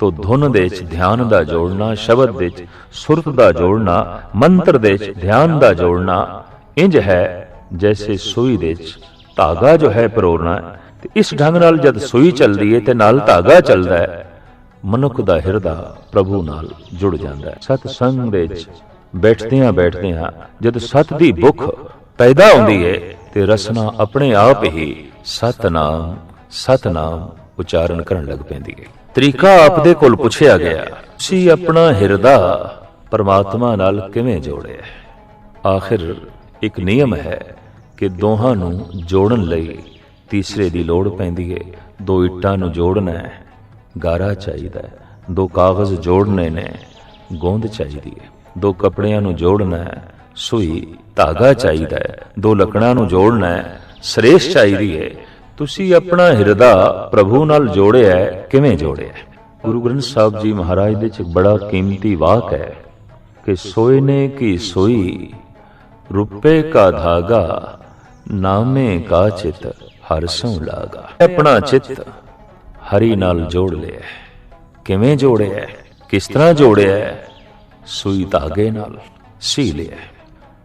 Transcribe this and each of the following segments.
ਤੋ ਧੁਨ ਦੇ ਚ ਧਿਆਨ ਦਾ ਜੋੜਨਾ, ਸ਼ਬਦ ਦੇ ਚ ਸੁਰਤ ਦਾ ਜੋੜਨਾ, ਮੰਤਰ ਦੇ ਚ ਧਿਆਨ ਦਾ ਜੋੜਨਾ, ਇੰਜ ਹੈ ਜੈਸੇ ਸੂਈ ਦੇ ਚ ਧਾਗਾ ਜੋ ਹੈ ਪਰੋਰਨਾ ਤੇ ਇਸ ਢੰਗ ਨਾਲ ਜਦ ਸੂਈ ਚੱਲਦੀ ਹੈ ਤੇ ਨਾਲ ਧਾਗਾ ਚੱਲਦਾ ਹੈ, ਮਨੁੱਖ ਦਾ ਹਿਰਦਾ ਪ੍ਰਭੂ ਨਾਲ ਜੁੜ ਜਾਂਦਾ ਹੈ। ਸਤ ਸੰਗ ਦੇ ਚ ਬੈਠਦਿਆਂ ਬੈਠਦਿਆਂ ਜਦ ਸਤ ਦੀ ਭੁੱਖ ਪੈਦਾ ਹੁੰਦੀ ਹੈ ਤੇ ਰਸਨਾ ਆਪਣੇ ਆਪ ਹੀ ਸਤਨਾਮ ਸਤਨਾਮ ਉਚਾਰਨ ਕਰਨ ਲੱਗ ਪੈਂਦੀ ਹੈ ਤਰੀਕਾ ਆਪਦੇ ਕੋਲ ਪੁੱਛਿਆ ਗਿਆ, ਤੁਸੀਂ ਆਪਣਾ ਹਿਰਦਾ ਪਰਮਾਤਮਾ ਨਾਲ ਕਿਵੇਂ ਜੋੜਿਆ ਆਖਿਰ ਇੱਕ ਨਿਯਮ ਹੈ ਕਿ ਦੋਹਾਂ ਨੂੰ ਜੋੜਨ ਲਈ ਤੀਸਰੇ ਦੀ ਲੋੜ ਪੈਂਦੀ ਹੈ ਦੋ ਇੱਟਾਂ ਨੂੰ ਜੋੜਨਾ ਹੈ, ਗਾਰਾ ਚਾਹੀਦਾ ਹੈ, ਦੋ ਕਾਗਜ਼ ਜੋੜਨੇ ਨੇ, ਗੋਂਦ ਚਾਹੀਦੀ ਹੈ ਦੋ ਕੱਪੜਿਆਂ ਨੂੰ ਜੋੜਨਾ ਹੈ, ਸੂਈ ਧਾਗਾ ਚਾਹੀਦਾ ਹੈ, ਦੋ ਲੱਕੜਾਂ ਨੂੰ ਜੋੜਨਾ ਹੈ, ਸਰੇਸ਼ ਚਾਹੀਦੀ ਹੈ ਤੁਸੀਂ ਆਪਣਾ ਹਿਰਦਾ ਪ੍ਰਭੂ ਨਾਲ ਜੋੜਿਆ ਕਿਵੇਂ ਜੋੜਿਆ ਗੁਰੂ ਗ੍ਰੰਥ ਸਾਹਿਬ ਜੀ ਮਹਾਰਾਜ ਦੇ ਚ ਬੜਾ ਕੀਮਤੀ ਵਾਕ ਹੈ ਕਿ ਸੋਏ ਨੇ ਕੀ ਸੋਈ ਰੁਪਏ ਕਾ ਧਾਗਾ, ਨਾਮੇ ਕਾ ਚਿਤ, ਹਰ ਸੋ ਲਾਗਾ। ਆਪਣਾ ਚਿੱਤ ਹਰੀ ਨਾਲ ਜੋੜ ਲਿਆ ਕਿਵੇਂ ਜੋੜਿਆ ਕਿਸ ਤਰ੍ਹਾਂ ਜੋੜਿਆ ਸੂਈ ਧਾਗੇ ਨਾਲ ਸੀ ਲਿਆ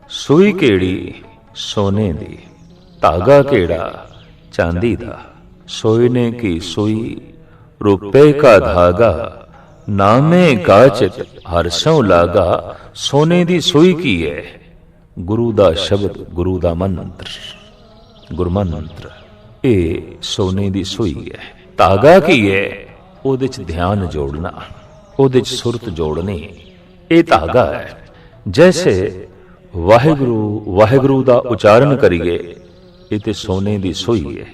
ਸੂਈ ਕਿਹੜੀ? ਸੋਨੇ ਦੀ। ਧਾਗਾ ਕਿਹੜਾ? ਚਾਂਦੀ ਦਾ। ਸੋਈ ਨੇ ਕੀ ਸੋਈ? ਰੁਪਏ ਕਾ ਧਾਗਾ, ਨਾਮੇ ਕਾ ਹਰ ਸੋ ਲਾਗਾ, ਸੋਨੇ ਦੀ ਸੂਈ ਕੀ ਹੈ ਗੁਰੂ ਦਾ ਸ਼ਬਦ, ਗੁਰੂ ਦਾ ਮੰਤਰ ਮੰਤਰ, ਇਹ ਸੋਨੇ ਦੀ ਸੂਈ ਹੈ ਧਾਗਾ ਕੀ ਹੈ ਉਹਦੇ ਚ ਧਿਆਨ ਜੋੜਨਾ, ਉਹਦੇ ਚ ਸੁਰਤ ਜੋੜਨੀ, ਇਹ ਧਾਗਾ ਹੈ ਜੈਸੇ ਵਾਹਿਗੁਰੂ ਵਾਹਿਗੁਰੂ ਦਾ ਉਚਾਰਨ ਕਰੀਏ ਇਹ ਤੇ ਸੋਨੇ ਦੀ ਸੋਈ ਹੈ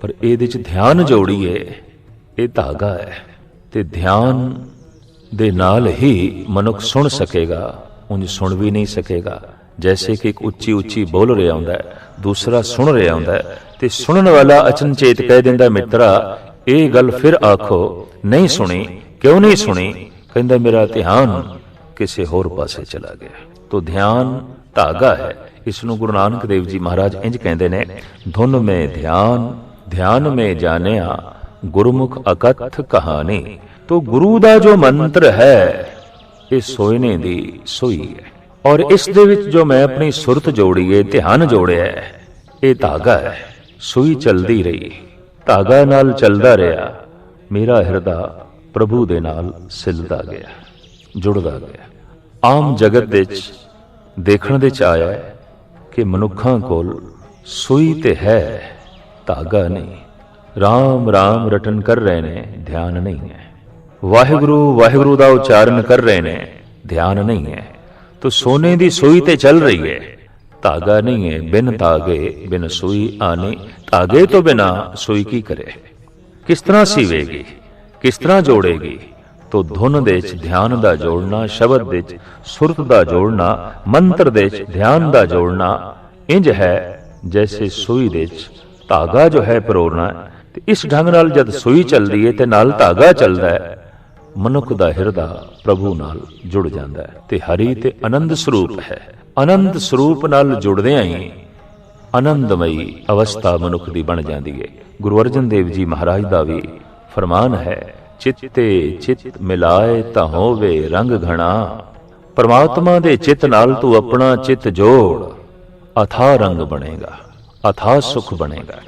ਪਰ ਇਹਦੇ ਚ ਧਿਆਨ ਜੋੜੀਏ ਇਹ ਧਾਗਾ ਹੈ ਤੇ ਧਿਆਨ ਦੇ ਨਾਲ ਹੀ ਮਨੁੱਖ ਸੁਣ ਸਕੇਗਾ, ਉਂਝ ਸੁਣ ਵੀ ਨਹੀਂ ਸਕੇਗਾ। ਜੈਸੇ ਕਿ ਇੱਕ ਉੱਚੀ ਉੱਚੀ ਬੋਲ ਰਿਹਾ ਹੁੰਦਾ ਹੈ, ਦੂਸਰਾ ਸੁਣ ਰਿਹਾ ਹੁੰਦਾ ਹੈ, ਤੇ ਸੁਣਨ ਵਾਲਾ ਅਚਨਚੇਤ ਕਹਿ ਦਿੰਦਾ, ਮਿੱਤਰਾ, ਇਹ ਗੱਲ ਫਿਰ ਆਖੋ, ਨਹੀਂ ਸੁਣੀ, ਕਿਉਂ ਨਹੀਂ ਸੁਣੀ? ਕਹਿੰਦਾ, ਮੇਰਾ ਧਿਆਨ ਕਿਸੇ ਹੋਰ ਪਾਸੇ ਚਲਾ ਗਿਆ, ਤੋ ਧਿਆਨ ਧਾਗਾ ਹੈ ਇਸ ਨੂੰ ਗੁਰੂ ਨਾਨਕ ਦੇਵ ਜੀ ਮਹਾਰਾਜ ਇੰਜ ਕਹਿੰਦੇ ਨੇ, ਧੁਨ ਮੇ ਧਿਆਨ ਧਿਆਨ ਮੇ ਜਾਣਿਆ, ਗੁਰਮੁਖ ਅਕਥ ਕਹਾਣੀ, ਤੋ ਗੁਰੂ ਦਾ ਜੋ ਮੰਤਰ ਹੈ, ਇਹ ਸੋਇਨੇ ਦੀ ਸੋਈ ਹੈ। ਔਰ ਇਸ ਦੇ ਵਿੱਚ ਜੋ ਮੈਂ ਆਪਣੀ ਸੁਰਤ ਜੋੜੀ ਹੈ ਧਿਆਨ ਜੋੜਿਆ ਹੈ, ਇਹ ਧਾਗਾ ਹੈ, ਸੂਈ ਚਲਦੀ ਰਹੀ, ਧਾਗਾ ਨਾਲ ਚੱਲਦਾ ਰਿਹਾ, ਮੇਰਾ ਹਿਰਦਾ ਪ੍ਰਭੂ ਦੇ ਨਾਲ ਸਿਲਦਾ ਗਿਆ, ਜੁੜਦਾ ਗਿਆ। ਆਮ ਜਗਤ ਵਿੱਚ ਦੇਖਣ ਦੇ ਚ ਆਇਆ ਕਿ ਮਨੁੱਖਾਂ ਕੋਲ ਸੂਈ ਤੇ ਹੈ ਧਾਗਾ ਨਹੀਂ। RAM RAM ਰਟਨ ਕਰ ਰਹੇ ਨੇ, ਧਿਆਨ ਨਹੀਂ ਹੈ। ਵਾਹਿਗੁਰੂ ਵਾਹਿਗੁਰੂ ਦਾ ਉਚਾਰਨ ਕਰ ਰਹੇ ਨੇ, ਧਿਆਨ ਨਹੀਂ ਹੈ। ਤੋ ਸੋਨੇ ਦੀ ਸੂਈ ਤੇ ਚੱਲ ਰਹੀ ਹੈ। ਧਾਗਾ ਨਹੀਂ ਹੈ, ਬਿਨ ਧਾਗੇ, ਬਿਨ ਸੂਈ ਆਨੇ। ਧਾਗੇ ਤੋਂ ਬਿਨਾ ਸੂਈ ਕੀ ਕਰੇ? ਕਿਸ ਤਰ੍ਹਾਂ ਸੀਵੇਗੀ? ਕਿਸ ਤਰ੍ਹਾਂ ਜੋੜੇਗੀ? ਤੋ ਧੁਨ ਦੇ ਚ ਧਿਆਨ ਦਾ ਜੋੜਨਾ, ਸ਼ਬਦ ਦੇ ਚ ਸੁਰਤ ਦਾ ਜੋੜਨਾ, ਮੰਤਰ ਦੇ ਚ ਧਿਆਨ ਦਾ ਜੋੜਨਾ, ਇੰਜ ਹੈ ਜੈਸੇ ਸੂਈ ਦੇ ਚ ਧਾਗਾ ਜੋ ਹੈ ਪਰੋਰਨਾ ਤੇ ਇਸ ਢੰਗ ਨਾਲ ਜਦ ਸੂਈ ਚੱਲਦੀ ਹੈ ਤੇ ਨਾਲ ਧਾਗਾ ਚੱਲਦਾ ਹੈ, ਮਨੁੱਖ ਦਾ ਹਿਰਦਾ ਪ੍ਰਭੂ ਨਾਲ ਜੁੜ ਜਾਂਦਾ ਹੈ ਤੇ ਹਰੀ ਤੇ ਆਨੰਦ ਸਰੂਪ ਹੈ। ਆਨੰਦ ਸਰੂਪ ਨਾਲ ਜੁੜਦਿਆਂ ਹੀ ਆਨੰਦਮਈ ਅਵਸਥਾ ਮਨੁੱਖ ਦੀ ਬਣ ਜਾਂਦੀ ਹੈ ਗੁਰੂ ਅਰਜਨ ਦੇਵ ਜੀ ਮਹਾਰਾਜ ਦਾ ਵੀ ਫਰਮਾਨ ਹੈ ਚਿੱਤੇ ਚਿੱਤ ਮਿਲਾਏ ਤਾਂ ਹੋਵੇ ਰੰਗ ਘਣਾ। ਪਰਮਾਤਮਾ ਦੇ ਚਿੱਤ ਨਾਲ ਤੂੰ ਆਪਣਾ ਚਿੱਤ ਜੋੜ। ਅਥਾ ਰੰਗ ਬਣੇਗਾ, ਅਥਾ ਸੁਖ ਬਣੇਗਾ।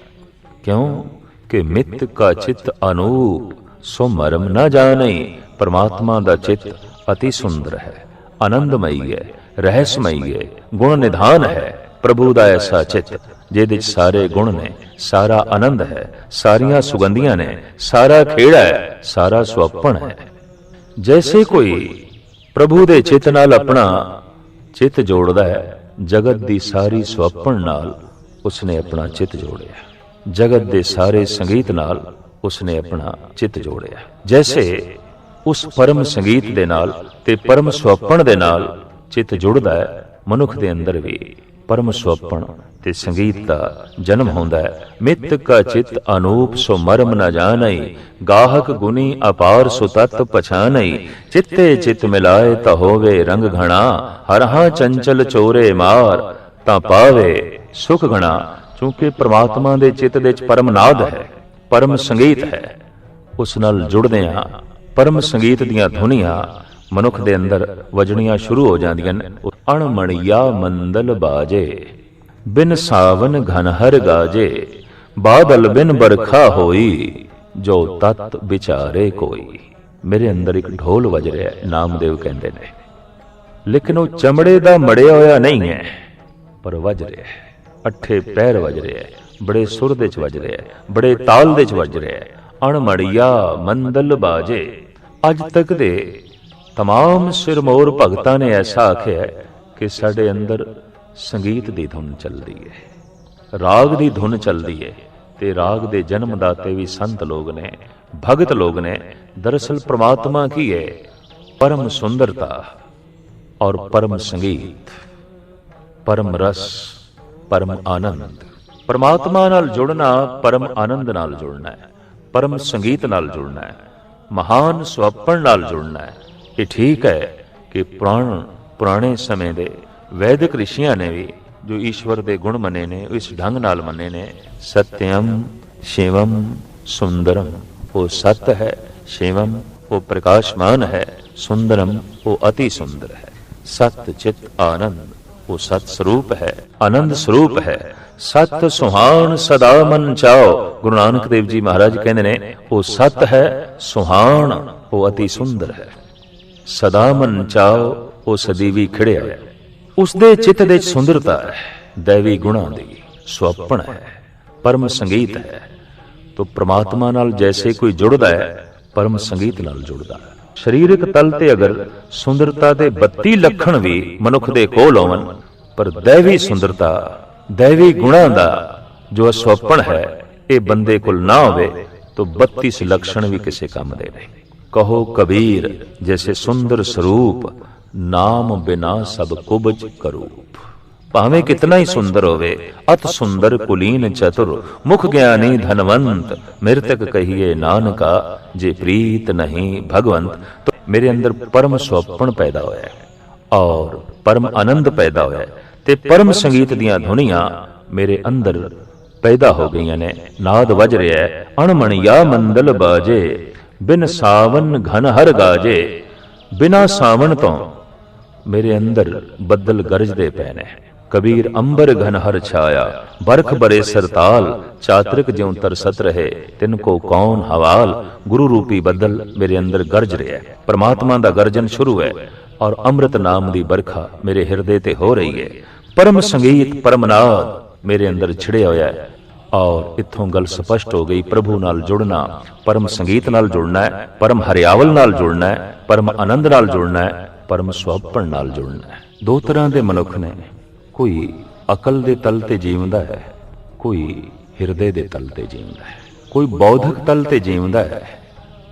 ਕਿਉਂ? ਕਿ ਮਿੱਤ ਕਾ ਚਿੱਤ ਅਨੂਪ, ਸੋ ਮਰਮ ਨਾ ਜਾਣਈ ਪਰਮਾਤਮਾ ਦਾ ਚਿੱਤ ਅਤੀ ਸੁੰਦਰ ਹੈ, ਆਨੰਦਮਈ ਹੈ, ਰਹਿਸਮਈ ਹੈ, ਗੁਣ ਨਿਧਾਨ ਹੈ। ਪ੍ਰਭੂ ਦਾ ਐਸਾ ਚਿੱਤ ਜਿਹਦੇ ਵਿੱਚ ਸਾਰੇ ਗੁਣ ਨੇ, ਸਾਰਾ ਆਨੰਦ ਹੈ, ਸਾਰੀਆਂ ਸੁਗੰਧੀਆਂ ਨੇ, ਸਾਰਾ ਖੇੜਾ ਹੈ, ਸਾਰਾ ਸੁਅਪਣ ਹੈ। ਜੈਸੇ ਕੋਈ ਪ੍ਰਭੂ ਦੇ ਚਿੱਤ ਨਾਲ ਆਪਣਾ ਚਿੱਤ ਜੋੜਦਾ ਹੈ, ਜਗਤ ਦੀ ਸਾਰੀ ਸੁਅਪਣ ਨਾਲ ਉਸਨੇ ਆਪਣਾ ਚਿੱਤ ਜੋੜਿਆ। ਜਗਤ ਦੇ ਸਾਰੇ ਸੰਗੀਤ ਨਾਲ ਉਸਨੇ ਆਪਣਾ ਚਿੱਤ ਜੋੜਿਆ। ਜੈਸੇ ਉਸ ਪਰਮ ਸੰਗੀਤ ਦੇ ਨਾਲ ਤੇ ਪਰਮ ਸੁਅਪਣ ਦੇ ਨਾਲ ਚਿੱਤ ਜੁੜਦਾ ਹੈ, ਮਨੁੱਖ ਦੇ ਅੰਦਰ ਵੀ। ਪਰਮ ਸੁਅਪਣ ਤੇ ਸੰਗੀਤ ਦਾ ਜਨਮ ਹੁੰਦਾ ਹੈ। ਮਿੱਤ ਕਾ ਚਿਤ ਅਨੂਪ, ਸੋ ਮਰਮ ਨ ਜਾਣਈ ਗਾਹਕ ਗੁਨੀ ਅਪਾਰ, ਸੋ ਤਤ ਪਛਾਨਈ ਚਿੱਤੇ ਚਿਤ ਮਿਲਾਏ ਤਾ ਹੋਵੇ ਰੰਗ ਘਣਾ। ਹਰਹਾ ਚੰਚਲ ਚੋਰੇ ਮਾਰ, ਤਾਂ ਪਾਵੇ ਸੁਖ ਘਣਾ। ਕਿਉਂਕਿ ਪ੍ਰਮਾਤਮਾ ਦੇ ਚਿੱਤ ਦੇ ਵਿੱਚ ਪਰਮ ਨਾਦ ਹੈ, ਪਰਮ ਸੰਗੀਤ ਹੈ। ਉਸ ਨਾਲ ਜੁੜਦੇ ਹਾਂ ਪਰਮ ਸੰਗੀਤ ਦੀਆਂ ਧੁਨੀਆਂ ਮਨੁੱਖ ਦੇ ਅੰਦਰ ਵਜਣੀਆਂ ਸ਼ੁਰੂ ਹੋ ਜਾਂਦੀਆਂ ਨੇ। ਅਣਮਣਿਆ ਮੰਦਲ ਬਾਜੇ, ਬਿਨ ਸਾਵਨ ਘਨ ਹਰ ਗਾਜੇ, ਬਾਦਲ ਬਿਨ ਬਰਖਾ ਹੋਈ, ਜੋ ਤਤ ਵਿਚਾਰੇ ਕੋਈ। ਮੇਰੇ ਅੰਦਰ ਇੱਕ ਢੋਲ ਵੱਜ ਰਿਹਾ ਹੈ, ਨਾਮਦੇਵ ਕਹਿੰਦੇ ਨੇ। ਲੇਕਿਨ ਉਹ ਚਮੜੇ ਦਾ ਮੜਿਆ ਹੋਇਆ ਨਹੀਂ ਹੈ, ਪਰ ਵੱਜ ਰਿਹਾ ਹੈ। ਅੱਠੇ ਪੈਰ ਵੱਜ ਰਿਹਾ ਹੈ, ਬੜੇ ਸੁਰ ਦੇ ਚ ਵੱਜ ਰਿਹਾ ਹੈ, ਬੜੇ ਤਾਲ ਦੇ ਚ ਵੱਜ ਰਿਹਾ ਹੈ। ਅਣਮੜੀਆ ਮੰਦਲ ਬਾਜੇ, ਅੱਜ ਤੱਕ ਦੇ तमाम ਸਿਰਮੌਰ ਭਗਤਾਂ ਨੇ ਐਸਾ ਆਖਿਆ ਹੈ ਕਿ ਸਾਡੇ ਅੰਦਰ ਸੰਗੀਤ ਦੀ ਧੁਨ ਚੱਲਦੀ ਹੈ ਰਾਗ ਦੀ ਧੁਨ ਚੱਲਦੀ ਹੈ ਤੇ ਰਾਗ ਦੇ ਜਨਮ ਦਾਤੇ ਵੀ ਸੰਤ ਲੋਕ ਨੇ ਭਗਤ ਲੋਕ ਨੇ ਦਰਅਸਲ ਪ੍ਰਮਾਤਮਾ ਕੀ ਹੈ ਪਰਮ ਸੁੰਦਰਤਾ ਔਰ ਪਰਮ ਸੰਗੀਤ ਪਰਮ ਰਸ ਪਰਮ ਆਨੰਦ ਪਰਮਾਤਮਾ ਨਾਲ ਜੁੜਨਾ ਪਰਮ ਆਨੰਦ ਨਾਲ ਜੁੜਨਾ ਹੈ ਪਰਮ ਸੰਗੀਤ ਨਾਲ ਜੁੜਨਾ ਹੈ ਮਹਾਨ ਸੁਅਪਨ ਨਾਲ ਜੁੜਨਾ ਹੈ ਇਹ ਠੀਕ ਹੈ ਕਿ ਪੁਰਾਣ, ਪੁਰਾਣੇ ਸਮੇਂ ਦੇ ਵੈਦਿਕ ਰਿਸ਼ੀਆਂ ਨੇ ਵੀ ਜੋ ਈਸ਼ਵਰ ਦੇ ਗੁਣ ਮੰਨੇ ਨੇ ਇਸ ਢੰਗ ਨਾਲ ਮੰਨੇ ਨੇ ਸਤਿਅਮ ਸ਼ਿਵਮ ਸੁੰਦਰਮ ਉਹ ਸਤ ਹੈ ਸ਼ਿਵਮ ਉਹ ਪ੍ਰਕਾਸ਼ਮਾਨ ਹੈ ਸੁੰਦਰਮ ਉਹ ਅਤੀ ਸੁੰਦਰ ਹੈ, ਸਤ ਚਿਤ ਆਨੰਦ, ਉਹ ਸਤ ਸਰੂਪ ਹੈ, ਆਨੰਦ ਸਰੂਪ ਹੈ, ਸਤ ਸੁਹਾਣ ਸਦਾ ਮਨ ਚਾਓ, ਗੁਰੂ ਨਾਨਕ ਦੇਵ ਜੀ ਮਹਾਰਾਜ ਕਹਿੰਦੇ ਨੇ, ਉਹ ਸਤ ਹੈ, ਸੁਹਾਣ ਉਹ ਅਤੀ ਸੁੰਦਰ ਹੈ। ਸਦਾ ਮਨ ਚਾਓ, ਉਹ ਸਦੀਵੀ ਖੜਿਆ ਹੈ। ਉਸ ਦੇ ਚਿੱਤ ਦੇ ਸੁੰਦਰਤਾ ਹੈ, ਦੇਵੀ ਗੁਣਾਂ ਦੀ ਸੁਅਪਣ ਹੈ, ਪਰਮ ਸੰਗੀਤ ਹੈ। ਤੋ ਪ੍ਰਮਾਤਮਾ ਨਾਲ ਜੈਸੇ ਕੋਈ ਜੁੜਦਾ ਹੈ, ਪਰਮ ਸੰਗੀਤ ਨਾਲ ਜੁੜਦਾ ਹੈ। ਸਰੀਰਕ ਤਲ ਤੇ ਅਗਰ ਸੁੰਦਰਤਾ ਦੇ 32 ਲੱਖਣ ਵੀ ਮਨੁੱਖ ਦੇ ਕੋਲ ਹੋਵਨ ਪਰ ਦੇਵੀ ਸੁੰਦਰਤਾ, ਦੇਵੀ ਗੁਣਾਂ ਦਾ ਜੋ ਸੁਅਪਣ ਹੈ, ਇਹ ਬੰਦੇ ਕੋਲ ਨਾ ਹੋਵੇ ਤਾਂ 32 ਲੱਖਣ ਵੀ ਕਿਸੇ ਕੰਮ ਦੇ ਨਹੀਂ। ਕਹੋ ਕਬੀਰ, ਜੈਸੇ ਸੁੰਦਰ ਸਰੂਪ, ਨਾਮ ਬਿਨਾ ਸਭ ਕੁਬਜ ਕਰੂਪ। ਭਾਵੇਂ ਕਿਤਨਾ ਹੀ ਸੁੰਦਰ ਹੋਵੇ, ਅਤ ਸੁੰਦਰ ਕੁਲੀਨ ਚਤੁਰ, ਮੁਖ ਗਿਆਨੀ ਧਨਵੰਤ, ਮਿਰਤਕ ਕਹੀਏ ਨਾਨਕਾ, ਜੇ ਪ੍ਰੀਤ ਨਹੀਂ ਭਗਵੰਤ, ਤੋ ਮੇਰੇ ਅੰਦਰ ਪਰਮ ਸੁਅਪਨ ਪੈਦਾ ਹੋਇਆ ਹੈ, ਔਰ ਪਰਮ ਆਨੰਦ ਪੈਦਾ ਹੋਇਆ ਤੇ ਪਰਮ ਸੰਗੀਤ ਦੀਆਂ ਧੁਨੀਆਂ ਮੇਰੇ ਅੰਦਰ ਪੈਦਾ ਹੋ ਗਈਆਂ ਨੇ। ਨਾਦ ਵੱਜ ਰਿਹਾ ਹੈ, ਅਣਮਣੀਆ ਮੰਦਲ ਬਾਜੇ ਬਿਨ ਸਾਵਨ ਘਨ ਹਰ ਗਾਜੇ, ਬਿਨਾ ਸਾਵਣ ਤੋਂ ਮੇਰੇ ਅੰਦਰ ਬੱਦਲ ਗਰਜਦੇ ਪਏ ਨੇ। ਕਬੀਰ ਅੰਬਰ ਘਨ ਹਰ ਛਾਇਆ, ਬਰਖ ਬਰੇ ਸਰਤਾਲ, ਚਾਤਰਿਕ ਜਿਉ ਤਰਸਤ ਰਹੇ, ਤਿਨ ਕੋ ਕੌਣ ਹਵਾਲ, ਗੁਰੂ ਰੂਪੀ ਬੱਦਲ ਮੇਰੇ ਅੰਦਰ ਗਰਜ ਰਿਹਾ ਹੈ। ਪ੍ਰਮਾਤਮਾ ਦਾ ਗਰਜਨ ਸ਼ੁਰੂ ਹੈ ਔਰ ਅੰਮ੍ਰਿਤ ਨਾਮ ਦੀ ਬਰਖਾ ਮੇਰੇ ਹਿਰਦੇ ਤੇ ਹੋ ਰਹੀ ਹੈ। ਪਰਮ ਸੰਗੀਤ ਪਰਮਨਾਦ ਮੇਰੇ ਅੰਦਰ ਛਿੜਿਆ ਹੋਇਆ ਹੈ। ਔਰ ਇੱਥੋਂ ਗੱਲ ਸਪਸ਼ਟ ਹੋ ਗਈ, ਪ੍ਰਭੂ ਨਾਲ ਜੁੜਨਾ, ਪਰਮ ਸੰਗੀਤ ਨਾਲ ਜੁੜਨਾ ਹੈ, ਪਰਮ ਹਰਿਆਵਲ ਨਾਲ ਜੁੜਨਾ ਹੈ, ਪਰਮ ਆਨੰਦ ਨਾਲ ਜੁੜਨਾ ਹੈ, ਪਰਮ ਸੁਅਪਣ ਨਾਲ ਜੁੜਨਾ ਹੈ। ਦੋ ਤਰ੍ਹਾਂ ਦੇ ਮਨੁੱਖ ਨੇ, ਕੋਈ ਅਕਲ ਦੇ ਤਲ ਤੇ ਜੀਵਦਾ ਹੈ, ਕੋਈ ਹਿਰਦੇ ਦੇ ਤਲ ਤੇ ਜੀਵਦਾ ਹੈ, ਕੋਈ ਬੌਧਿਕ ਤਲ ਤੇ ਜੀਵਦਾ ਹੈ,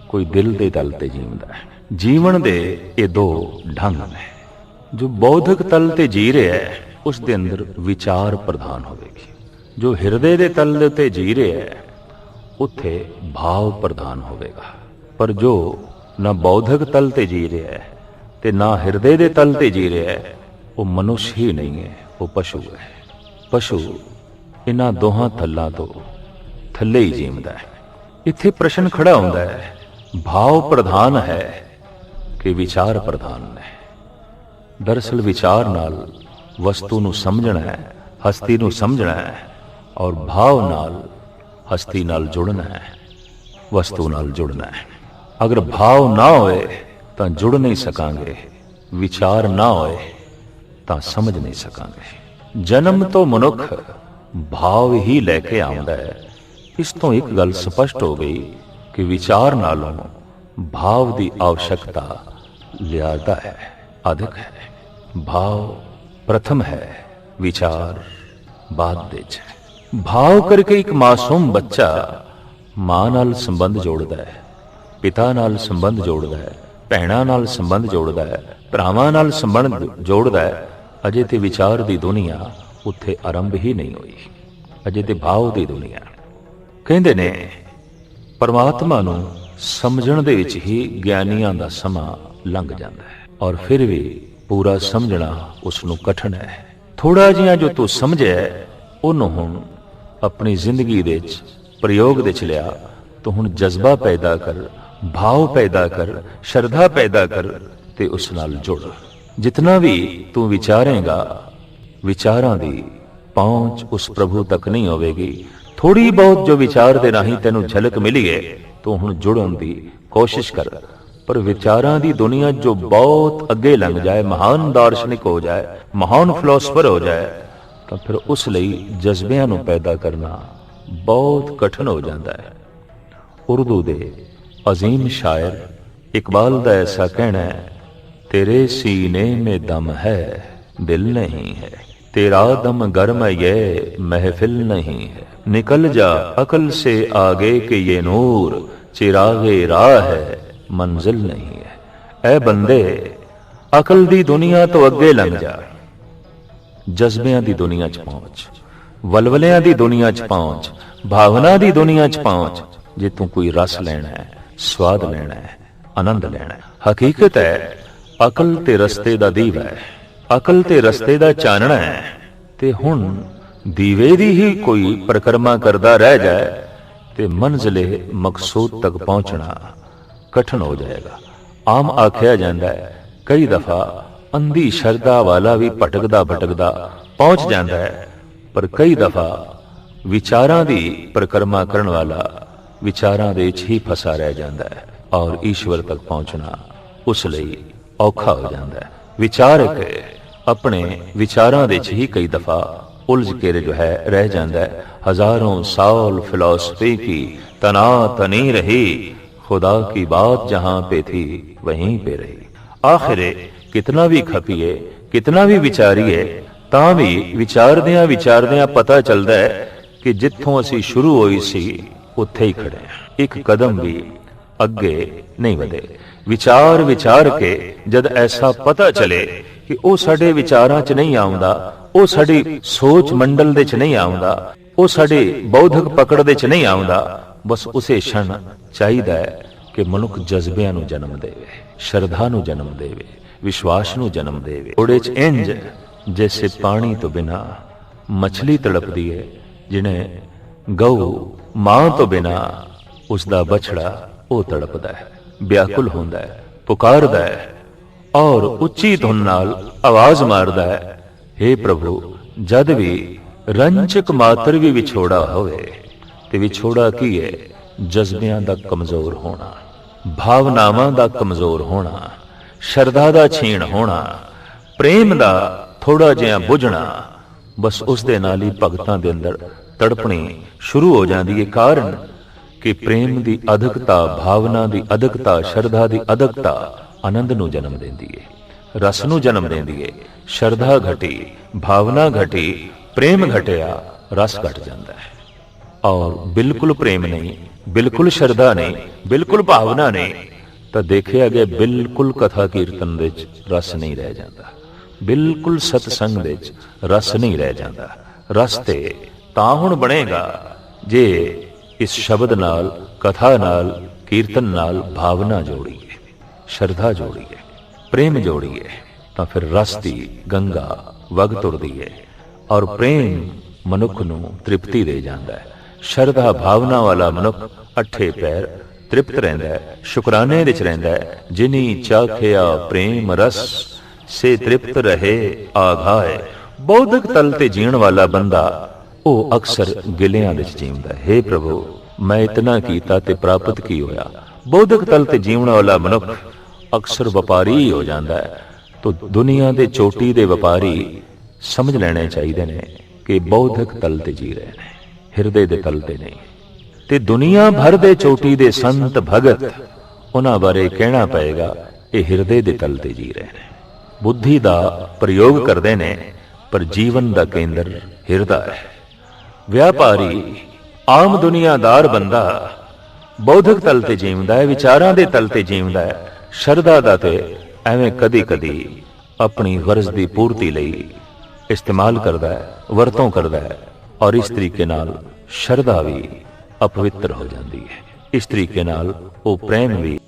ਕੋਈ ਦਿਲ ਦੇ ਤਲ ਤੇ ਜੀਵਦਾ ਹੈ। ਜੀਵਨ ਦੇ ਇਹ ਦੋ ਢੰਗ ਨੇ। ਜੋ ਬੌਧਿਕ ਤਲ ਤੇ ਜੀ ਰਿਹਾ ਹੈ, ਉਸ ਦੇ ਅੰਦਰ ਵਿਚਾਰ ਪ੍ਰਧਾਨ ਹੋਵੇਗੀ। ਜੋ ਹਿਰਦੇ ਦੇ ਤਲ ਦੇ ਉੱਤੇ ਜੀ ਰਿਹਾ ਹੈ, ਉੱਥੇ ਭਾਵ ਪ੍ਰਧਾਨ ਹੋਵੇਗਾ। ਪਰ ਜੋ ਨਾ ਬੌਧਿਕ ਤਲ ਤੇ ਜੀ ਰਿਹਾ ਹੈ ਤੇ ਨਾ ਹਿਰਦੇ ਦੇ ਤਲ ਤੇ ਜੀ ਰਿਹਾ ਹੈ, ਉਹ ਮਨੁੱਖ ਹੀ ਨਹੀਂ ਹੈ, ਉਹ ਪਸ਼ੂ ਹੈ। ਪਸ਼ੂ ਇਹਨਾਂ ਦੋਹਾਂ ਥੱਲਾਂ ਤੋਂ ਥੱਲੇ ਹੀ ਜੀਵਦਾ ਹੈ। ਇੱਥੇ ਪ੍ਰਸ਼ਨ ਖੜਾ ਹੁੰਦਾ ਹੈ, ਭਾਵ ਪ੍ਰਧਾਨ ਹੈ ਕਿ ਵਿਚਾਰ ਪ੍ਰਧਾਨ ਹੈ। ਦਰਅਸਲ ਵਿਚਾਰ ਨਾਲ ਵਸਤੂ ਨੂੰ ਸਮਝਣਾ ਹੈ, ਹਸਤੀ ਨੂੰ ਸਮਝਣਾ ਹੈ ਔਰ ਭਾਵ ਨਾਲ ਹਸਤੀ ਨਾਲ ਜੁੜਨਾ ਹੈ, ਵਸਤੂ ਨਾਲ ਜੁੜਨਾ ਹੈ। ਅਗਰ ਭਾਵ ਨਾ ਹੋਏ, ਤਾਂ ਜੁੜ ਨਹੀਂ ਸਕਾਂਗੇ। ਵਿਚਾਰ ਨਾ ਹੋਏ, ਤਾਂ ਸਮਝ ਨਹੀਂ ਸਕਾਂਗੇ। ਜਨਮ ਤੋਂ ਮਨੁੱਖ ਭਾਵ ਹੀ ਲੈ ਕੇ ਆਉਂਦਾ ਹੈ। ਇਸ ਤੋਂ ਇੱਕ ਗੱਲ ਸਪਸ਼ਟ ਹੋ ਗਈ ਕਿ ਵਿਚਾਰ ਨਾਲੋਂ ਭਾਵ ਦੀ ਆਵਸ਼ਕਤਾ ਲਿਆਦਾ ਹੈ, ਅਧਿਕ ਹੈ। ਭਾਵ ਪ੍ਰਥਮ ਹੈ, ਵਿਚਾਰ ਬਾਅਦ ਵਿੱਚ ਹੈ। ਭਾਵ ਕਰਕੇ ਇੱਕ ਮਾਸੂਮ ਬੱਚਾ ਮਾਂ ਨਾਲ ਸੰਬੰਧ ਜੋੜਦਾ ਹੈ, ਪਿਤਾ ਨਾਲ ਸੰਬੰਧ ਜੋੜਦਾ ਹੈ, ਭੈਣਾਂ ਨਾਲ ਸੰਬੰਧ ਜੋੜਦਾ ਹੈ, ਭਰਾਵਾਂ ਨਾਲ ਸੰਬੰਧ ਜੋੜਦਾ ਹੈ, ਅਜੇ ਤੇ ਵਿਚਾਰ ਦੀ ਦੁਨੀਆ ਉੱਥੇ ਆਰੰਭ ਹੀ ਨਹੀਂ ਹੋਈ, ਅਜੇ ਤੇ ਭਾਵ ਦੀ ਦੁਨੀਆ। ਕਹਿੰਦੇ ਨੇ, ਪਰਮਾਤਮਾ ਨੂੰ ਸਮਝਣ ਦੇ ਵਿੱਚ ਹੀ ਗਿਆਨੀਆਂ ਦਾ ਸਮਾਂ ਲੰਘ ਜਾਂਦਾ ਹੈ ਔਰ ਫਿਰ ਵੀ ਪੂਰਾ ਸਮਝਣਾ ਉਸ ਨੂੰ ਕਠਿਨ ਹੈ। ਥੋੜਾ ਜਿਹਾ ਜੋ ਤੂੰ ਸਮਝਿਆ ਉਹਨੂੰ ਹੁਣ ਆਪਣੀ ਜ਼ਿੰਦਗੀ ਦੇ ਵਿੱਚ ਪ੍ਰਯੋਗ ਦੇ ਚ ਲਿਆ, ਤੂੰ ਹੁਣ ਜਜ਼ਬਾ ਪੈਦਾ ਕਰ, ਭਾਵ ਪੈਦਾ ਕਰ, ਸ਼ਰਧਾ ਪੈਦਾ ਕਰ ਤੇ ਉਸ ਨਾਲ ਜੁੜ। ਜਿਤਨਾ ਵੀ ਤੂੰ ਵਿਚਾਰੇਗਾ, ਵਿਚਾਰਾਂ ਦੀ ਪਹੁੰਚ ਉਸ ਪ੍ਰਭੂ ਤੱਕ ਨਹੀਂ ਹੋਵੇਗੀ। ਥੋੜੀ ਬਹੁਤ ਜੋ ਵਿਚਾਰ ਦੇ ਰਾਹੀਂ ਤੈਨੂੰ ਝਲਕ ਮਿਲੀ ਹੈ ਤੂੰ ਹੁਣ ਜੁੜਨ ਦੀ ਕੋਸ਼ਿਸ਼ ਕਰ। ਪਰ ਵਿਚਾਰਾਂ ਦੀ ਦੁਨੀਆ ਜੋ ਬਹੁਤ ਅੱਗੇ ਲੰਘ ਜਾਏ, ਮਹਾਨ ਦਾਰਸ਼ਨਿਕ ਹੋ ਜਾਏ, ਮਹਾਨ ਫਿਲਾਸਫਰ ਹੋ ਜਾਏ ਤਾਂ ਫਿਰ ਉਸ ਲਈ ਜਜ਼ਬਿਆਂ ਨੂੰ ਪੈਦਾ ਕਰਨਾ ਬਹੁਤ ਕਠਿਨ ਹੋ ਜਾਂਦਾ ਹੈ। ਉਰਦੂ ਦੇ عظیم ਸ਼ਾਇਰ ਇਕਬਾਲ ਦਾ ਐਸਾ ਕਹਿਣਾ ਹੈ, ਤੇਰੇ ਸੀਨੇ ਮੇ ਦਮ ਹੈ, ਦਿਲ ਨਹੀਂ ਹੈ। ਤੇਰਾ ਦਮ ਗਰਮ ਇਹ ਮਹਿਫਿਲ ਨਹੀਂ ਹੈ। ਨਿਕਲ ਜਾ ਅਕਲ ਸੇ ਆਗੇ ਕਿ ਇਹ ਨੂਰ, ਚਿਰਾਗੇ ਰਾਹ ਹੈ, ਮੰਜ਼ਿਲ ਨਹੀਂ ਹੈ। ਐ ਬੰਦੇ, ਅਕਲ ਦੀ ਦੁਨੀਆ ਤੋਂ ਅੱਗੇ ਲੰਘ ਜਾ। ਜਜ਼ਬਿਆਂ ਦੀ ਦੁਨੀਆ 'ਚ ਪਹੁੰਚ, ਵਲਵਲਿਆਂ ਦੀ ਦੁਨੀਆ 'ਚ ਪਹੁੰਚ, ਭਾਵਨਾ ਦੀ ਦੁਨੀਆ 'ਚ ਪਹੁੰਚ, ਜੇ ਤੂੰ ਕੋਈ ਰਸ ਲੈਣਾ ਹੈ, ਸਵਾਦ ਲੈਣਾ ਹੈ, ਆਨੰਦ ਲੈਣਾ ਹੈ। ਹਕੀਕਤ ਹੈ, ਅਕਲ ਤੇ ਰਸਤੇ ਦਾ ਦੀਵਾ ਹੈ, ਅਕਲ ਤੇ ਰਸਤੇ ਦਾ ਚਾਨਣਾ ਹੈ, ਤੇ ਹੁਣ ਦੀਵੇ ਦੀ ਹੀ ਕੋਈ ਪ੍ਰਕਰਮਾ ਕਰਦਾ ਰਹਿ ਜਾਏ, ਤੇ ਮੰਜ਼ਲੇ ਮਕਸੂਦ ਤੱਕ ਪਹੁੰਚਣਾ ਕਠਨ ਹੋ ਜਾਏਗਾ। ਆਮ ਆਖਿਆ ਜਾਂਦਾ ਹੈ, ਕਈ ਦਫਾ ਅੰਧੀ ਸ਼ਰਧਾ ਵਾਲਾ ਵੀ ਭਟਕਦਾ ਭਟਕਦਾ ਪਹੁੰਚ ਜਾਂਦਾ ਹੈ। ਪਰ ਕਈ ਦਫਾ ਵਿਚਾਰਾਂ ਦੀ ਪ੍ਰਕਰਮਾ ਕਰਨ ਵਾਲਾ ਵਿਚਾਰਾਂ ਦੇ ਵਿੱਚ ਹੀ ਫਸਾ ਰਹਿ ਜਾਂਦਾ ਹੈ ਔਰ ਈਸ਼ਵਰ ਤੱਕ ਪਹੁੰਚਣਾ ਉਸ ਲਈ ਔਖਾ ਹੋ ਜਾਂਦਾ ਹੈ। ਵਿਚਾਰਕ ਆਪਣੇ ਵਿਚਾਰਾਂ ਦੇ ਵਿੱਚ ਹੀ ਕਈ ਦਫਾ ਉਲਝ ਕੇ ਜੋ ਹੈ, ਰਹਿ ਜਾਂਦਾ ਹੈ। ਹਜ਼ਾਰਾਂ ਸਾਲ ਫਿਲਾਸਫੀ ਕੀ ਤਨਾ ਤਨੀ ਰਹੀ, ਖੁਦਾ ਕੀ ਬਾਤ ਜਹਾਂ ਪੇ ਥੀ, ਵਹੀਂ ਪੇ ਰਹੀ। ਆਖਿਰੇ ਕਿਤਨਾ ਵੀ ਖਪੀਏ, ਕਿਤਨਾ ਵੀ ਵਿਚਾਰੀਏ, ਤਾਂ ਵੀ ਵਿਚਾਰਦਿਆਂ ਵਿਚਾਰਦਿਆਂ ਪਤਾ ਚੱਲਦਾ ਹੈ ਕਿ ਜਿੱਥੋਂ ਅਸੀਂ ਸ਼ੁਰੂ ਹੋਈ ਸੀ, ਉੱਥੇ ਹੀ ਖੜੇ ਹਾਂ। ਇੱਕ ਕਦਮ ਵੀ ਅੱਗੇ ਨਹੀਂ ਵਧੇ। ਵਿਚਾਰ ਵਿਚਾਰ ਕੇ ਜਦ ਐਸਾ ਪਤਾ ਚਲੇ ਕਿ ਉਹ ਸਾਡੇ ਵਿਚਾਰਾਂ 'ਚ ਨਹੀਂ ਆਉਂਦਾ, ਉਹ ਸਾਡੀ ਸੋਚ ਮੰਡਲ ਦੇ 'ਚ ਨਹੀਂ ਆਉਂਦਾ, ਉਹ ਸਾਡੇ ਬੌਧਿਕ ਪਕੜ ਦੇ 'ਚ ਨਹੀਂ ਆਉਂਦਾ, ਬਸ ਉਸੇ ਛਣ ਚਾਹੀਦਾ ਹੈ ਕਿ ਮਨੁੱਖ ਜਜ਼ਬਿਆਂ ਨੂੰ ਜਨਮ ਦੇਵੇ, ਸ਼ਰਧਾ ਨੂੰ ਜਨਮ ਦੇਵੇ। ਵਿਸ਼ਵਾਸ ਨੂੰ ਜਨਮ ਦੇਵੇ। ਉਹਦੇ 'ਚ ਇੰਜ, ਜੈਸੇ ਪਾਣੀ ਤੋਂ ਬਿਨਾ ਮੱਛਲੀ ਤੜਪਦੀ ਹੈ ਜਿਨੇ ਗਊ ਮਾਂ ਤੋਂ ਬਿਨਾ ਉਸ ਦਾ ਬਛੜਾ ਉਹ ਤੜਪਦਾ ਹੈ ਵਿਆਕੁਲ ਹੁੰਦਾ ਹੈ ਪੁਕਾਰਦਾ ਹੈ ਔਰ ਉੱਚੀ ਧੁਨ ਨਾਲ ਆਵਾਜ਼ ਮਾਰਦਾ ਹੈ हे ਪ੍ਰਭੂ, ਜਦ ਵੀ ਰੰਚਕ ਮਾਤਰ ਵੀ ਵਿਛੋੜਾ ਹੋਵੇ, ਤੇ ਵਿਛੋੜਾ ਕੀ ਹੈ ਜਜ਼ਬਿਆਂ ਦਾ ਕਮਜ਼ੋਰ ਹੋਣਾ, ਭਾਵਨਾਵਾਂ ਦਾ ਕਮਜ਼ੋਰ ਹੋਣਾ। ਸ਼ਰਧਾ ਦਾ ਛੀਣ ਹੋਣਾ, ਪ੍ਰੇਮ ਦਾ ਥੋੜਾ ਜਿਹਾ ਬੁਝਣਾ, ਬਸ ਉਸ ਦੇ ਨਾਲ ਹੀ ਭਗਤਾਂ ਦੇ ਅੰਦਰ ਤੜਪਣੀ ਸ਼ੁਰੂ ਹੋ ਜਾਂਦੀ ਹੈ ਕਾਰਨ ਕਿ ਪ੍ਰੇਮ ਦੀ ਅਧਿਕਤਾ, ਭਾਵਨਾ ਦੀ ਅਧਿਕਤਾ, ਸ਼ਰਧਾ ਦੀ ਅਧਿਕਤਾ ਆਨੰਦ ਨੂੰ ਜਨਮ ਦਿੰਦੀ ਹੈ ਰਸ ਨੂੰ ਜਨਮ ਦਿੰਦੀ ਹੈ ਸ਼ਰਧਾ ਘਟੀ, ਭਾਵਨਾ ਘਟੀ, ਪ੍ਰੇਮ ਘਟਿਆ, ਰਸ ਘਟ ਜਾਂਦਾ ਹੈ। ਔਰ ਬਿਲਕੁਲ ਪ੍ਰੇਮ ਨਹੀਂ, ਬਿਲਕੁਲ ਸ਼ਰਧਾ ਨਹੀਂ, ਬਿਲਕੁਲ ਭਾਵਨਾ ਨਹੀਂ ਤਾਂ ਦੇਖਿਆ ਗਿਆ ਬਿਲਕੁਲ ਕਥਾ ਕੀਰਤਨ ਦੇ ਵਿੱਚ ਰਸ ਨਹੀਂ ਰਹਿ ਜਾਂਦਾ। ਬਿਲਕੁਲ ਸਤਸੰਗ ਦੇ ਵਿੱਚ ਰਸ ਨਹੀਂ ਰਹਿ ਜਾਂਦਾ। ਰਸ ਤੇ ਤਾਂ ਹੁਣ ਬਣੇਗਾ ਜੇ ਇਸ ਸ਼ਬਦ ਨਾਲ, ਕਥਾ ਨਾਲ, ਕੀਰਤਨ ਨਾਲ ਭਾਵਨਾ ਜੋੜੀਏ, ਸ਼ਰਧਾ ਜੋੜੀਏ, ਪ੍ਰੇਮ ਜੋੜੀਏ, ਤਾਂ ਫਿਰ ਰਸ ਦੀ ਗੰਗਾ ਵਗ ਤੁਰਦੀ ਹੈ ਔਰ ਪ੍ਰੇਮ ਮਨੁੱਖ ਨੂੰ ਤ੍ਰਿਪਤੀ ਦੇ ਜਾਂਦਾ ਹੈ। ਸ਼ਰਧਾ ਭਾਵਨਾ ਵਾਲਾ ਮਨੁੱਖ ਅੱਠੇ ਪੈਰ ਤ੍ਰਿਪਤ ਰਹਿੰਦਾ ਹੈ, ਸ਼ੁਕਰਾਨੇ ਵਿੱਚ ਰਹਿੰਦਾ ਹੈ, ਜਿਨੀ ਚਾਖਿਆ ਪ੍ਰੇਮ ਰਸ, ਸੇ ਤ੍ਰਿਪਤ ਰਹੇ ਆਘਾਏ। ਬੌਧਿਕ ਤਲ ਤੇ ਜੀਣ ਵਾਲਾ ਬੰਦਾ, ਉਹ ਅਕਸਰ ਗਿਲਿਆਂ ਵਿੱਚ ਜੀਉਂਦਾ ਹੈ। हे ਪ੍ਰਭੂ, ਮੈਂ ਇਤਨਾ ਕੀਤਾ ਤੇ ਪ੍ਰਾਪਤ ਕੀ ਹੋਇਆ? ਬੌਧਿਕ ਤਲ ਤੇ ਜੀਵਣ ਵਾਲਾ ਮਨੁੱਖ ਅਕਸਰ ਵਪਾਰੀ ਹੋ ਜਾਂਦਾ ਹੈ। ਤੋ ਦੁਨੀਆ ਦੇ ਚੋਟੀ ਦੇ ਵਪਾਰੀ ਸਮਝ ਲੈਣੇ ਚਾਹੀਦੇ ਨੇ ਕਿ ਬੌਧਿਕ ਤਲ ਤੇ ਜੀ ਰਹੇ ਨੇ, ਹਿਰਦੇ ਦੇ ਤਲ ਤੇ ਨਹੀਂ। ਤੇ ਦੁਨੀਆ ਭਰ ਦੇ ਚੋਟੀ ਦੇ ਸੰਤ ਭਗਤ ਉਹਨਾਂ ਬਾਰੇ ਕਹਿਣਾ ਪਏਗਾ, ਇਹ ਹਿਰਦੇ ਦੇ ਤਲ ਤੇ ਜੀ ਰਹੇ ਨੇ। ਬੁੱਧੀ ਦਾ ਪ੍ਰਯੋਗ ਕਰਦੇ ਨੇ, ਪਰ ਜੀਵਨ ਦਾ ਕੇਂਦਰ ਹਿਰਦਾ ਹੈ। ਵਿਆਪਾਰੀ, ਆਮ ਦੁਨੀਆਦਾਰ ਬੰਦਾ ਬੌਧਿਕ ਤਲ ਤੇ ਜੀਵਦਾ ਹੈ, ਵਿਚਾਰਾਂ ਦੇ ਤਲ ਤੇ ਜੀਵਦਾ ਹੈ, ਸ਼ਰਧਾ ਦਾ ਤੇ ਐਵੇਂ ਕਦੀ ਕਦੀ ਆਪਣੀ ਗਰਜ਼ ਦੀ ਪੂਰਤੀ ਲਈ ਇਸਤੇਮਾਲ ਕਰਦਾ ਹੈ, ਵਰਤੋਂ ਕਰਦਾ ਹੈ, ਔਰ ਇਸ ਤਰੀਕੇ ਨਾਲ ਸ਼ਰਧਾ ਵੀ ਅਪਵਿੱਤਰ ਹੋ ਜਾਂਦੀ ਹੈ। ਇਸ ਤਰੀਕੇ ਨਾਲ ਉਹ ਪ੍ਰੇਮ ਵੀ